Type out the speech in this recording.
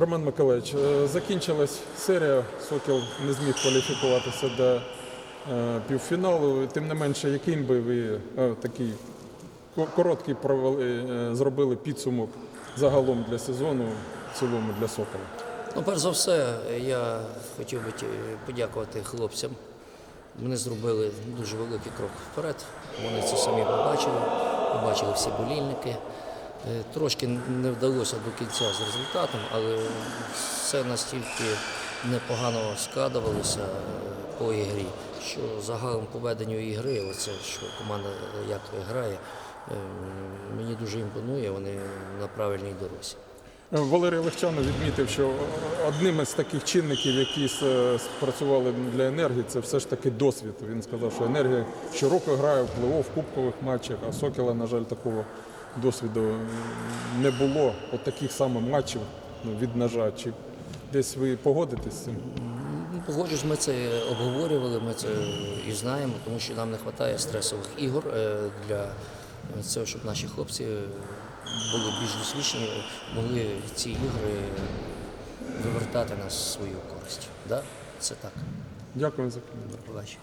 Роман Миколаївич, е, закінчилась серія. Сокіл не зміг кваліфікуватися до е, півфіналу. Тим не менше, яким би ви е, такий короткий провели, зробили підсумок загалом для сезону, в цілому для Сокола? Ну, перш за все, я хотів би подякувати хлопцям. Вони зробили дуже великий крок вперед. Вони це самі побачили, побачили всі болільники. Е, Трошки не вдалося до кінця з результатом, але все настільки непогано складувалося е, по ігрі, що загалом по веденню ігри, оце що команда як грає, е, мені дуже імпонує, вони на правильній дорозі. Е, Валерій Легчанов відмітив, що одним із таких чинників, які спрацювали для енергії, це все ж таки досвід. Він сказав, що енергія щороку грає в плей-офф, кубкових матчах, а Сокола, на жаль, такого досвіду не було. От таких саме матчів ну, від ножа. Чи десь ви погодитесь з цим? Ну, Погоджуюсь, ми це обговорювали, ми це і знаємо, тому що нам не вистачає стресових ігор е, для цього, щоб наші хлопці були більш досвідчені, могли ці ігри вивертати на свою користь. Да? Це так. Дякую за коментар. Побачимо.